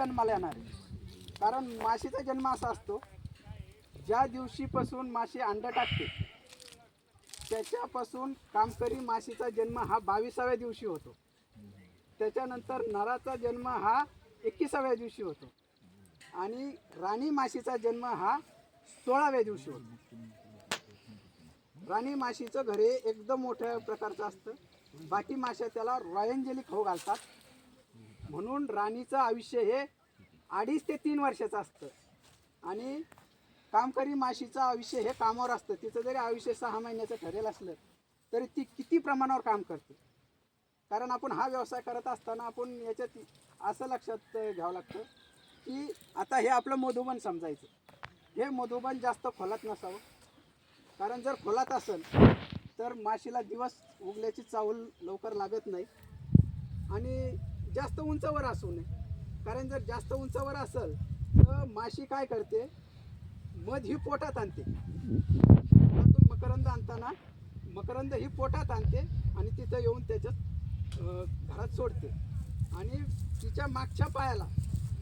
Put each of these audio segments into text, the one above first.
जन्माला येणार आहे. कारण माशीचा जन्म असा असतो ज्या दिवशीपासून माशी अंडं टाकते त्याच्यापासून कामकरी माशीचा जन्म हा बावीसाव्या दिवशी होतो. त्याच्यानंतर नराचा जन्म हा एकविसाव्या दिवशी होतो. आणि राणी माशीचा जन्म हा सोळाव्या दिवशी होतो. राणी माशीचं घरे एकदम मोठ्या प्रकारचं असतं. बाकी माश्या त्याला रॉयंजली खाऊ घालतात. म्हणून राणीचं आयुष्य हे अडीच ते तीन वर्षाचं असतं. आणि कामकरी माशीचं आयुष्य हे कामावर असतं. तिचं जरी आयुष्य सहा महिन्याचं ठरेल असलं तरी ती किती प्रमाणावर काम करते? कारण आपण हा व्यवसाय करत असताना आपण याच्यात असं लक्षात घ्यावं लागतं की आता हे आपलं मधुबन समजायचं. हे मधुबन जास्त खोलात नसावं. कारण जर खोलात असेल तर माशीला दिवस उगल्याची चावल लवकर लागत नाही. आणि जास्त उंचावर असू नये. कारण जर जास्त उंचावर असेल तर माशी काय करते? मध ही पोटात आणते. पोटातून मकरंद आणताना मकरंद ही पोटात आणते आणि तिथं येऊन त्याच्यात घरात सोडते. आणि तिच्या मागच्या पायाला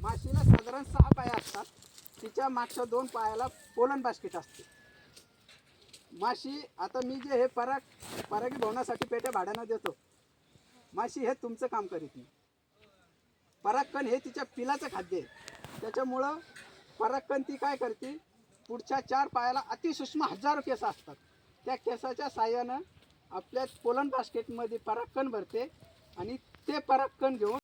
माशीला साधारण सहा पाया असतात. तिच्या मागच्या दोन पायाला पोलन बास्केट असते. माशी आता मी जे हे पराग परागी भवनासाठी पेट्या भाड्यानं देतो. माशी हे तुमचं काम करीत नाही. परागकण हे तिच्या पिलाचं खाद्य आहे. त्याच्यामुळं परागकण ती काय करते? पुढच्या चार पायाला अतिसूक्ष्म हजारो केस असतात. त्या केसाच्या साह्यानं आपल्या पोलन बास्केटमध्ये परागकण भरते आणि ते परागकण घेऊन